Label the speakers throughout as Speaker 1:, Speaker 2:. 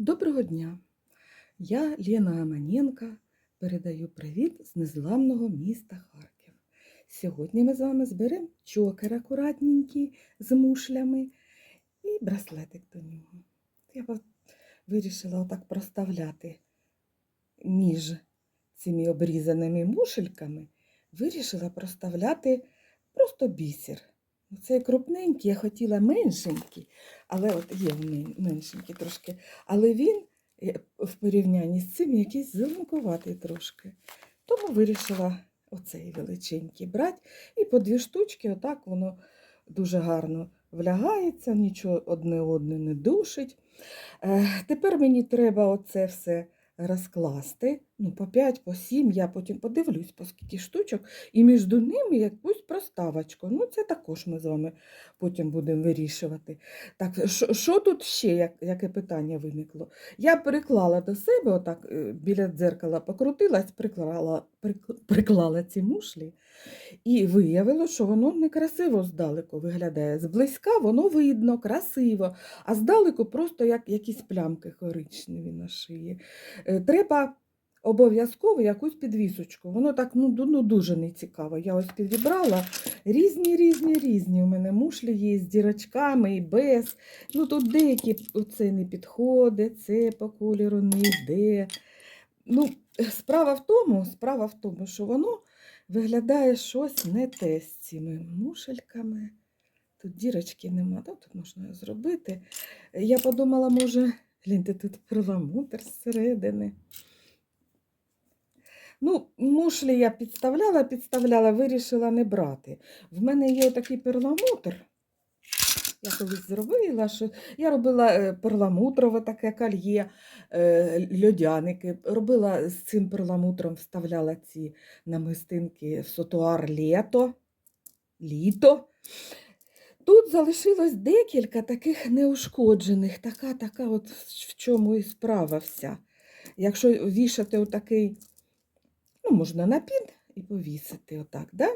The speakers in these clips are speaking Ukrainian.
Speaker 1: Доброго дня! Я Лена Аманенко передаю привіт з незламного міста Харків. Сьогодні ми з вами зберемо чокер акуратненький з мушлями і браслетик до нього. Я вирішила отак проставляти між цими обрізаними мушельками, вирішила проставляти просто бісер. Цей крупненький, я хотіла меншенький, але от є в меншенький трошки. Але він е, в порівнянні з цим якийсь зеленкуватий трошки. Тому вирішила оцей величенький брати. І по дві штучки, отак воно дуже гарно влягається, нічого одне одне не душить. Е, тепер мені треба оце все розкласти. Ну, по 5, по 7, я потім подивлюсь, по скільки штучок, і між ними якусь проставочку. Ну, це також ми з вами потім будемо вирішувати. Так, що, тут ще, як, яке питання виникло? Я приклала до себе, отак е, біля дзеркала покрутилась, приклала, прик, приклала ці мушлі, і виявилося, що воно некрасиво здалеку виглядає. Зблизька воно видно, красиво, а здалеку просто як якісь плямки коричневі на шиї. Е, Треба обов'язково якусь підвісочку. Воно так ну, ну, дуже не цікаво. Я ось підібрала різні, різні, різні. У мене мушлі є з дірочками і без. Ну тут деякі це не підходить, це по кольору не йде. Ну, справа в тому, справа в тому, що воно виглядає щось не те з цими мушельками. Тут дірочки нема, да? тут можна зробити. Я подумала, може, гляньте, тут перламутр зсередини. Ну, мушлі я підставляла, підставляла, вирішила не брати. В мене є такий перламутр. Я колись зробила, що я робила е, перламутрове таке кольє, е, льодяники. Робила з цим перламутром, вставляла ці намистинки сотуар літо. літо. Тут залишилось декілька таких неушкоджених, така, така от в чому і справа вся. Якщо вішати отакий, ну, можна на пін і повісити отак, да?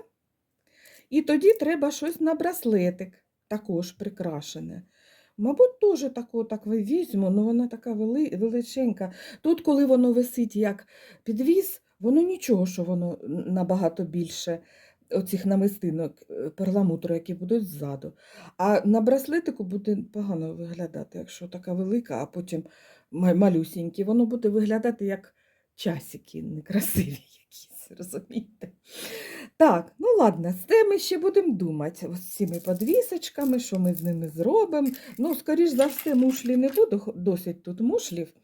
Speaker 1: І тоді треба щось на браслетик, також прикрашене. Мабуть, теж таку так візьму, але вона така вели, величенька. Тут, коли воно висить як підвіз, воно нічого, що воно набагато більше оцих намистинок е, перламутру, які будуть ззаду. А на браслетику буде погано виглядати, якщо така велика, а потім ма- малюсінькі, воно буде виглядати як часики некрасиві якісь, розумієте? Так, ну ладно, з це ми ще будемо думати. Ось цими подвісочками, що ми з ними зробимо. Ну, скоріш за все, мушлі не буду, досить тут мушлів.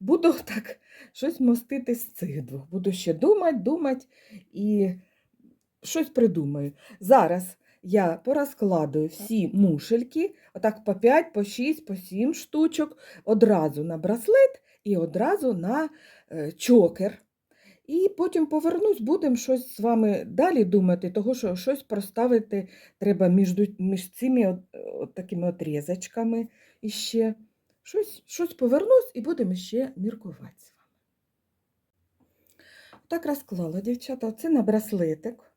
Speaker 1: Буду так щось мостити з цих двох. Буду ще думати, думати і щось придумаю. Зараз я порозкладую всі мушельки, отак по 5, по 6, по 7 штучок, одразу на браслет і одразу на е, чокер. І потім повернусь, будемо щось з вами далі думати, того що щось проставити треба між, між цими от, от такими отрізочками іще. Щось, щось повернусь і будемо ще міркувати з вами. Так розклала, дівчата, це на браслетик.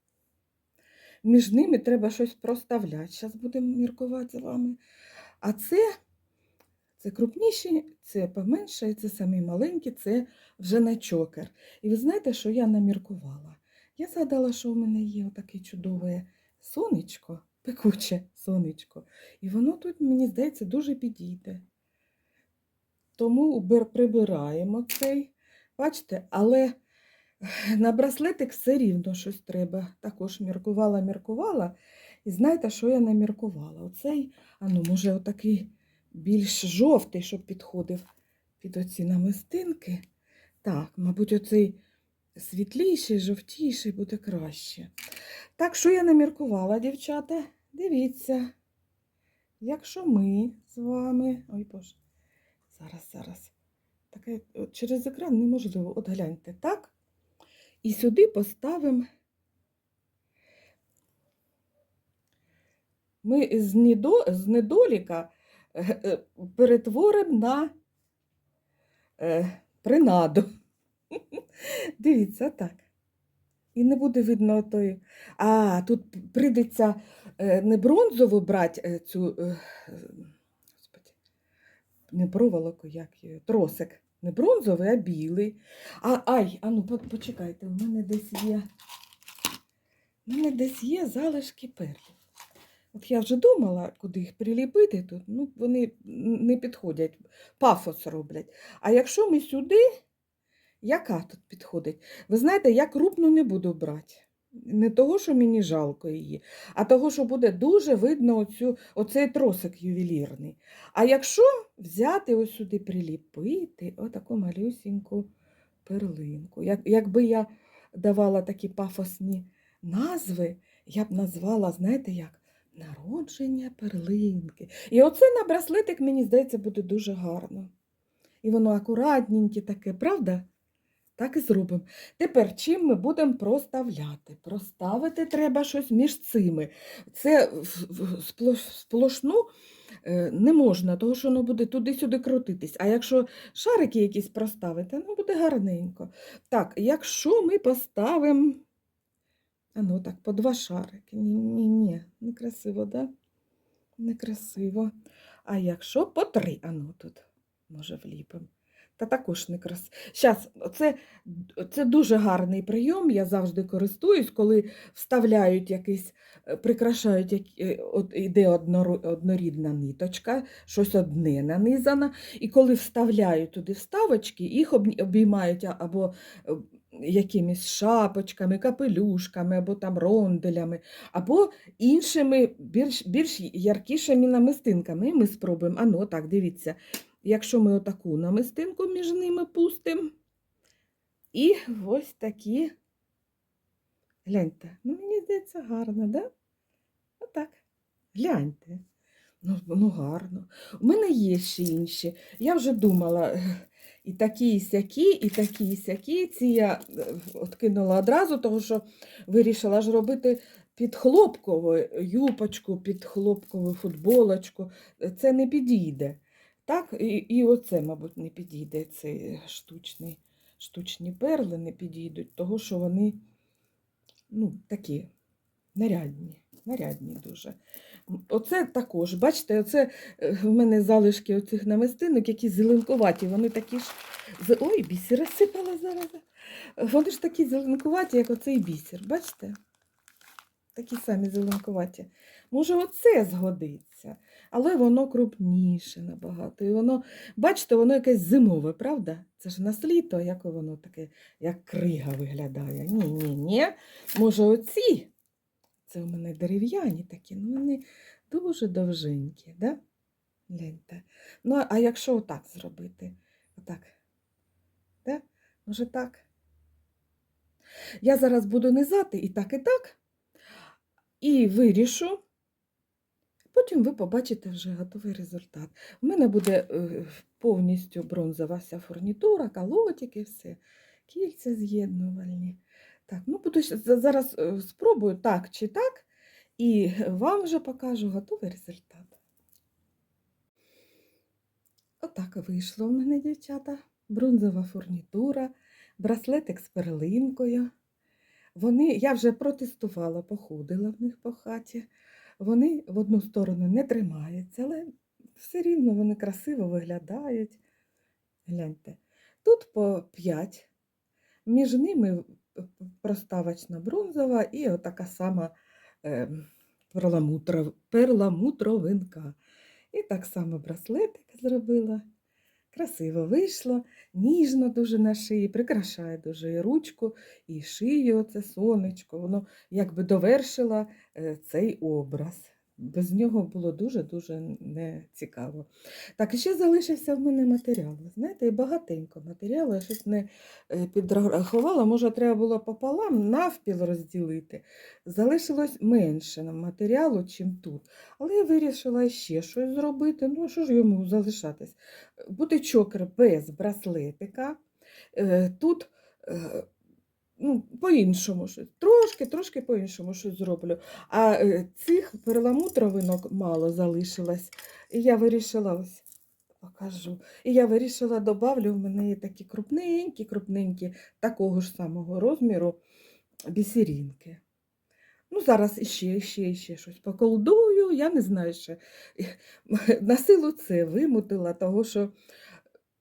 Speaker 1: Між ними треба щось проставляти. Зараз будемо міркувати з вами. А це, це крупніші, це поменше, і це самі маленькі, це вже на чокер. І ви знаєте, що я наміркувала? Я згадала, що у мене є таке чудове сонечко, пекуче сонечко. І воно тут, мені здається, дуже підійде. Тому прибираємо цей. Бачите, але на браслетик все рівно щось треба. Також міркувала, міркувала. І знаєте, що я наміркувала? Оцей, а ну, може, отакий більш жовтий, щоб підходив під оці намистинки. Так, мабуть, оцей світліший, жовтіший буде краще. Так, що я наміркувала, дівчата? Дивіться. Якщо ми з вами. Ой Боже, зараз, зараз. Таке через екран неможливо. От гляньте, так? І сюди поставимо. Ми з, недо, з недоліка е, е, перетворимо на е, принаду. Дивіться, так. І не буде видно тої. А, тут прийдеться е, не бронзову брати е, цю. е, Господи, не проволоку, як тросик. Не бронзовий, а білий. А, ай, а ну почекайте, у мене десь є. У мене десь є залишки перлів. От я вже думала, куди їх приліпити тут, ну вони не підходять, пафос роблять. А якщо ми сюди, яка тут підходить? Ви знаєте, я крупну не буду брати. Не того, що мені жалко її, а того, що буде дуже видно оцю, оцей тросик ювелірний. А якщо взяти ось сюди приліпити отаку малюсіньку перлинку. Як, якби я давала такі пафосні назви, я б назвала, знаєте як? Народження перлинки. І оце на браслетик, мені здається, буде дуже гарно. І воно акуратненьке таке, правда? Так і зробимо. Тепер чим ми будемо проставляти? Проставити треба щось між цими. Це сплошну е, не можна, тому що воно буде туди-сюди крутитись. А якщо шарики якісь проставити, ну буде гарненько. Так, якщо ми поставимо. А ну так, по два шарики. Ні, ні, ні, некрасиво, да? Некрасиво. А якщо по три, а ну тут, може, вліпимо. Та також некрасиво. Зараз, це, це дуже гарний прийом, я завжди користуюсь, коли вставляють якийсь, е, прикрашають, як, е, от іде однорідна ниточка, щось одне нанизано, і коли вставляють туди вставочки, їх обіймають або е, якимись шапочками, капелюшками, або там ронделями, або іншими більш, більш яркішими намистинками. І ми спробуємо. Ано, так, дивіться. Якщо ми отаку намистинку між ними пустимо, і ось такі. Гляньте, ну мені здається, гарно, да? Отак. Гляньте. Ну, ну гарно. У мене є ще інші. Я вже думала, і такі, і сякі, і такі, і сякі. Ці я е, откинула одразу, тому що вирішила ж робити під хлопкову юпочку, під хлопкову футболочку. Це не підійде. Так, і, і оце, мабуть, не підійде, цей штучний, штучні перли не підійдуть, того що вони ну, такі нарядні, нарядні дуже. Оце також, бачите, оце е, в мене залишки оцих намистинок, які зеленкуваті, вони такі ж. Ой, бісер розсипала зараз. Вони ж такі зеленкуваті, як оцей бісер, бачите? Такі самі зеленкуваті. Може, оце згодиться, але воно крупніше набагато. І воно, бачите, воно якесь зимове, правда? Це ж на літо, як воно таке, як крига виглядає. Ні, ні, ні. Може, оці? Це у мене дерев'яні такі, ну вони дуже довженькі, да? Гляньте. Ну, а якщо отак зробити? Отак. Да? Може так? Я зараз буду низати і так, і так, і вирішу. Потім ви побачите вже готовий результат. У мене буде е, повністю бронзова вся фурнітура, колотики, все, кільця з'єднувальні. Так, ну буду зараз е, спробую так чи так, і вам вже покажу готовий результат. Отак вийшло в мене, дівчата. Бронзова фурнітура, браслетик з перлинкою. Вони, я вже протестувала, походила в них по хаті. Вони в одну сторону не тримаються, але все рівно вони красиво виглядають. Гляньте, тут по 5, між ними проставочна бронзова і отака сама е, перламутровинка. І так само браслетик зробила. Красиво вийшло, ніжно дуже на шиї, прикрашає дуже і ручку, і шию, оце сонечко. Воно якби довершило е, цей образ. Без нього було дуже-дуже нецікаво. Так, ще залишився в мене матеріал. Знаєте, і багатенько матеріалу. Я щось не е, підрахувала, може, треба було пополам навпіл розділити. Залишилось менше матеріалу, чим тут. Але я вирішила ще щось зробити. Ну, що ж йому залишатись? Буде чокер без браслетика. Е, Тут е, ну, по-іншому щось. Трошки, трошки по-іншому щось зроблю. А е, цих перламутровинок мало залишилось. І я вирішила ось. Покажу. І я вирішила, добавлю, в мене є такі крупненькі, крупненькі, такого ж самого розміру бісерінки. Ну, зараз іще, іще, іще щось поколдую, я не знаю ще. На силу це вимутила, того що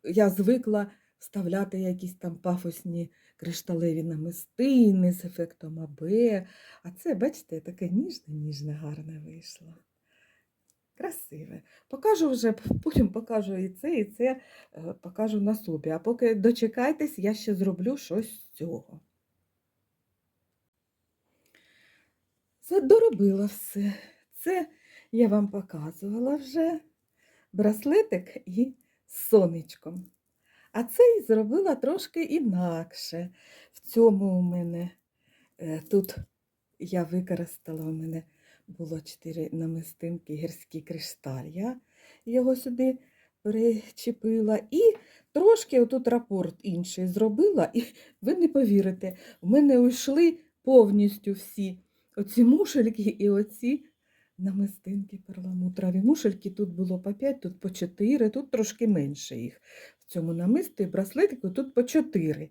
Speaker 1: я звикла вставляти якісь там пафосні кришталеві намистини з ефектом АБ. А це, бачите, таке ніжне, ніжне, гарне вийшло. Красиве. Покажу вже, потім покажу і це, і це е, покажу на собі. А поки дочекайтесь, я ще зроблю щось з цього. Доробила все. Це я вам показувала вже браслетик і сонечком. А цей зробила трошки інакше. В цьому у мене е, тут я використала, у мене було чотири намистинки гірський кришталь. Я його сюди причепила і трошки отут рапорт інший зробила, і ви не повірите, у мене уйшли повністю всі оці мушельки і оці намистинки перламутрові. Мушельки тут було по 5, тут по 4, тут трошки менше їх. В цьому намисті браслетику тут по 4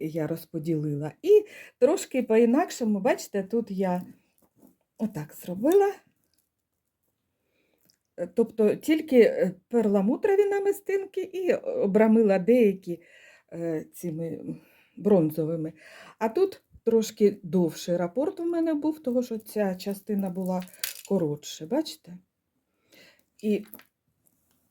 Speaker 1: я розподілила. І трошки по-інакшому, бачите, тут я отак зробила. Е, Тобто тільки е, перламутрові намистинки і обрамила деякі е, цими бронзовими. А тут трошки довший рапорт у мене був, тому що ця частина була коротше, бачите? І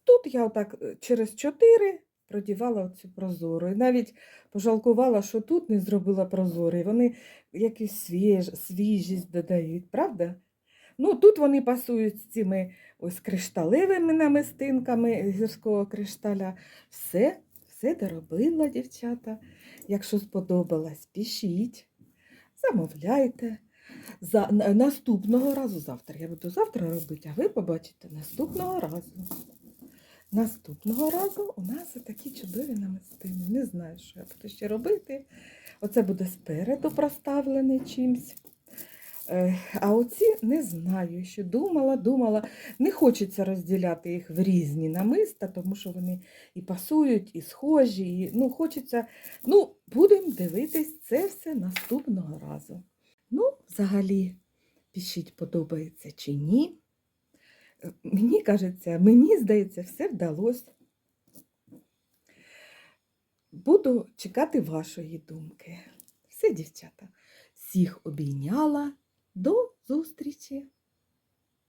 Speaker 1: тут я отак е, через 4 продівала оцю прозору. І навіть пожалкувала, що тут не зробила прозорий. Вони якусь свіж, свіжість додають, правда? Ну, тут вони пасують з цими ось кришталевими намистинками гірського кришталя. Все, все доробила, дівчата. Якщо сподобалось, пишіть, замовляйте. За, наступного разу завтра. Я буду завтра робити, а ви побачите наступного разу. Наступного разу у нас такі чудові намистини. Не знаю, що я буду ще робити. Оце буде спереду проставлений чимсь. Е, А оці не знаю, що думала, думала. Не хочеться розділяти їх в різні намиста, тому що вони і пасують, і схожі. І, ну, хочеться, ну, будемо дивитись це все наступного разу. Ну, взагалі, пишіть, подобається чи ні. Е, Мені кажеться, мені здається, все вдалося. Буду чекати вашої думки. Все, дівчата, всіх обійняла. До зустрічі!